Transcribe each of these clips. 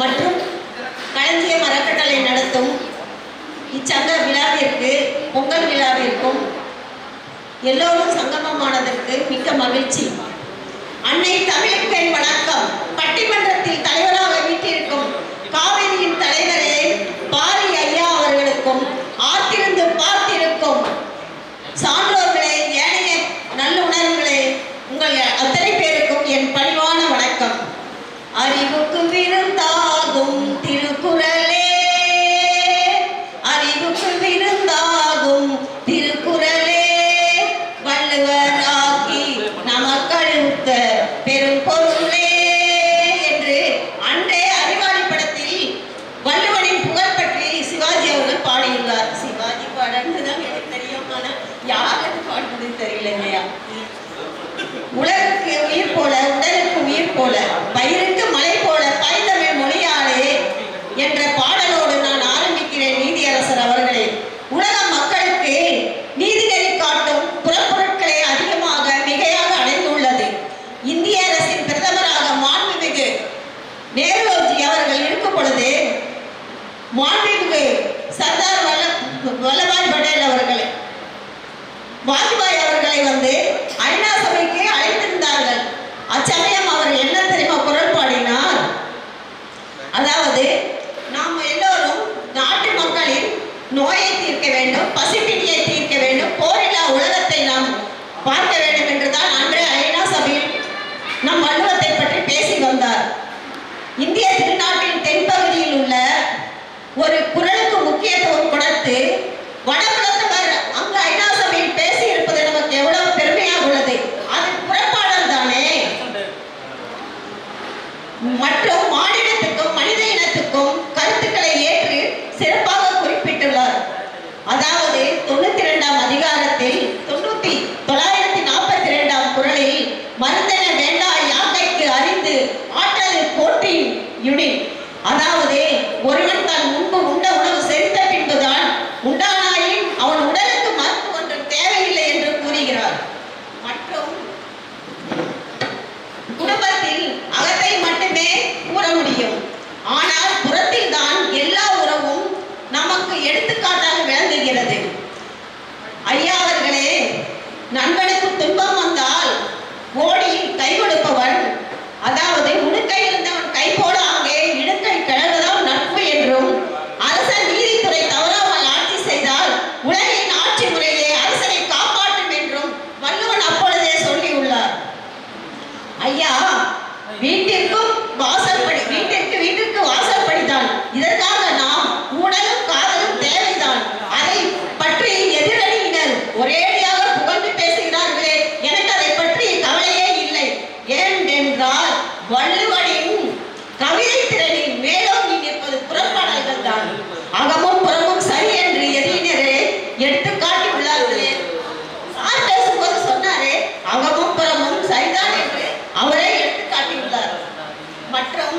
மற்றும் களஞ்சியம் மரக்கட்டளை நடத்தும் இச்சங்க விழாவிற்கு பொங்கல் விழாவிற்கும் எல்லோரும் சங்கமமானதற்கு மிக்க மகிழ்ச்சி. மாண்புமிகு சர்தார் வல்ல வல்லபாய் பட்டேல் அவர்களை. வாஜ்பாய் அவர்களை வந்து முக்கியத்துவம் கொடுத்து வள்ளுவனின் கவிதை திறனின் மேலோங்கி நிற்பது புறப்பாடல்கள் தான். அகமும் புறமும் சரி என்று எதிரினரே எடுத்துக்காட்டி உள்ளார்களே. சார் பேசும்போது சொன்னாரே அகமும் புறமும் சரிதான் என்று அவரே எடுத்துக்காட்டி உள்ளார். மற்றும்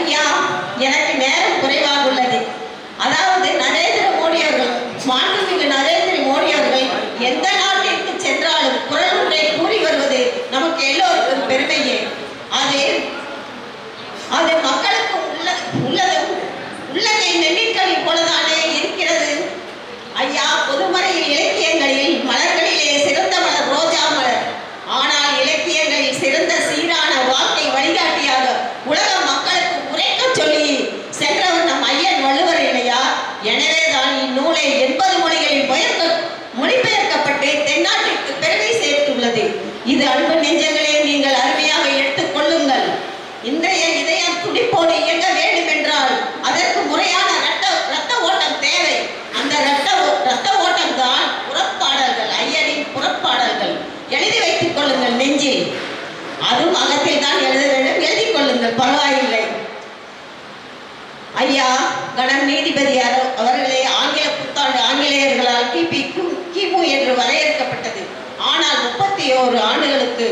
ஐயா எனக்கு நேரம் குறைவாக உள்ளது. எழுதி நெஞ்சில். அதுவும் அகத்தில் தான் எழுத வேண்டும் எழுதி பரவாயில்லை. ஐயா கணம் நீதிபதி அவர்களை ஆங்கில புத்தாண்டு ஆங்கிலேயர்களால் கிபி கிமு என்று வரையறுக்கப்பட்டது. ஆனால் முப்பத்தி ஓரு ஆண்டுகளுக்கு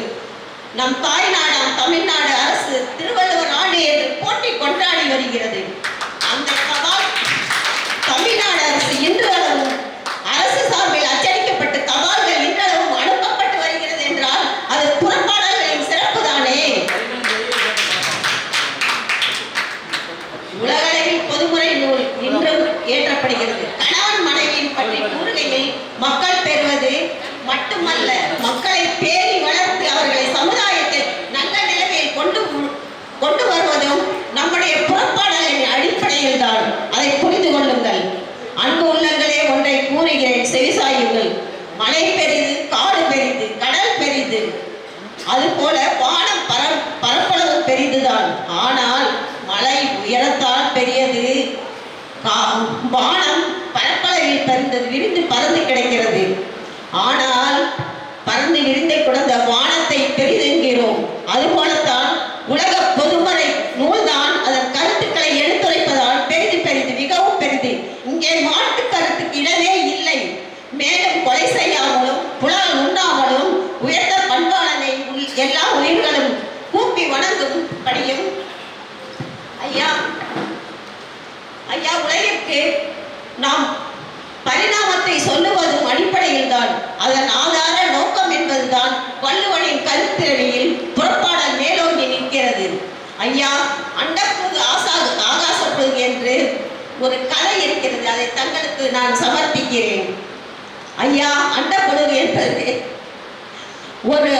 நம் தாய்நாடாம் தமிழ்நாடு அரசு திருவள்ளுவர் ஆண்டு என்று போட்டி கொண்டாடி வருகிறது. உலகளவில் பொதுமுறை நூல் இன்றும் ஏற்றப்படுகிறது. கணவன் மனைவியின் பற்றி கூறுகையில் மக்கள் பெறுவது மட்டுமல்ல மக்களை பேணி வளர்த்து அவர்களை சமுதாயத்தில் நல்ல நிலைமையில் கொண்டு கொண்டு வருவதும் நம்முடைய புறப்பாடலின் அடிப்படையில் தான். அதை புரிந்து கொள்ளுங்கள். அன்பு உள்ளங்களே ஒன்றை கூறுகிறேன் செவிசாயுங்கள். மலை பெரிது காடு பெரிது கடல் பெரிது. அதுபோல வானம் பர பரப்பளவு பெரிதுதான். ஆனால் வானம் பரப்பளவில் பறந்து விரிந்து பறந்து கிடைக்கிறது. ஆனால் பறந்து விரிந்து கிடந்த வானத்தை பெரிதென்கிறோம் அதுபோலத்தான் உலக பொதுமறை நூல்தான் அதன் கருத்துக்களை எடுத்துரைப்பதால் பெரிது பெரிது மிகவும் பெரிது. இங்கே மாட்டு கருத்துக்கு இடமே இல்லை. மேலும் கொலை செய்யாமலும் புலால் உண்ணாமலும் உயர்ந்த பண்பாளனை உள்- எல்லா உயிர்களும் கூப்பி வணங்கும் படியும். ஐயா ஐயா உலகிற்கு நாம் பரிணாமத்தை சொல்லுவதும் அடிப்படையில் தான் அதன் ஆதார நோக்கம் என்பதுதான் வள்ளுவனின் கருத்திரவியில் புறப்பாடல் மேலோங்கி நிற்கிறது. ஐயா அண்டப்புது ஆசா ஆகாசப்புது என்று ஒரு கலை இருக்கிறது. அதை தங்களுக்கு நான் சமர்ப்பிக்கிறேன். ஐயா அண்டப்புழு என்பது ஒரு